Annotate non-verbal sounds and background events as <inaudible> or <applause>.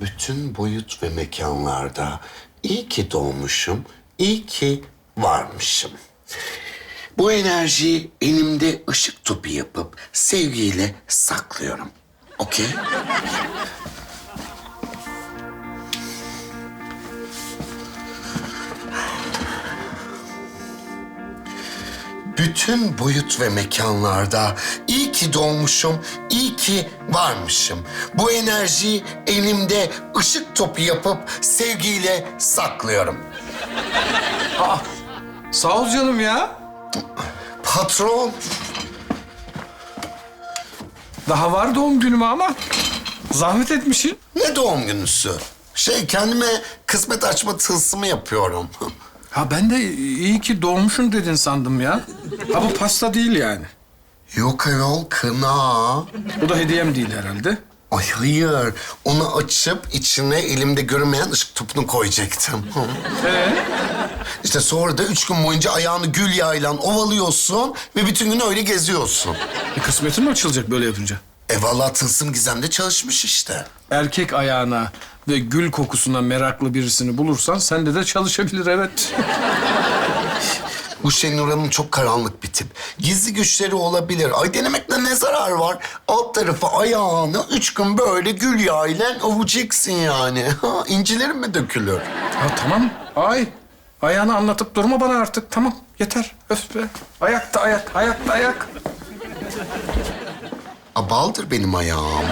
bütün boyut ve mekanlarda iyi ki doğmuşum, iyi ki varmışım. Bu enerjiyi elimde ışık topu yapıp sevgiyle saklıyorum. Okey? bütün boyut ve mekanlarda iyi ki doğmuşum, iyi ki varmışım. Bu enerjiyi elimde ışık topu yapıp sevgiyle saklıyorum. Sağ ol canım ya. Patron, Daha var doğum günüme ama zahmet etmişsin. ne doğum günüsü? Şey kendime kısmet açma tılsımı yapıyorum. Ha ben de iyi ki doğmuşsun dedin sandım ya. Ha bu pasta değil yani. Yok ayol kına. Bu da hediyem değil herhalde. Ay hayır, onu açıp içine elimde görünmeyen ışık topunu koyacaktım. Ee? İşte sonra da üç gün boyunca ayağını gül yağıyla ovalıyorsun ve bütün gün öyle geziyorsun. E, kısmetin mi açılacak böyle yapınca? E vallahi tılsım gizemde çalışmış işte. Erkek ayağına ve gül kokusuna meraklı birisini bulursan sende de çalışabilir evet. Bu Şenur Hanım çok karanlık bir tip. Gizli güçleri olabilir. Ay denemekle ne zarar var? Alt tarafı ayağını üç gün böyle gül yağıyla ovacaksın yani. <laughs> Ha, incilerin mi dökülür? Ha tamam. Ay. Ayağını anlatıp durma bana artık. Tamam yeter. Öf be. Ayakta ayak, ayakta ayak. Abaldır benim ayağım.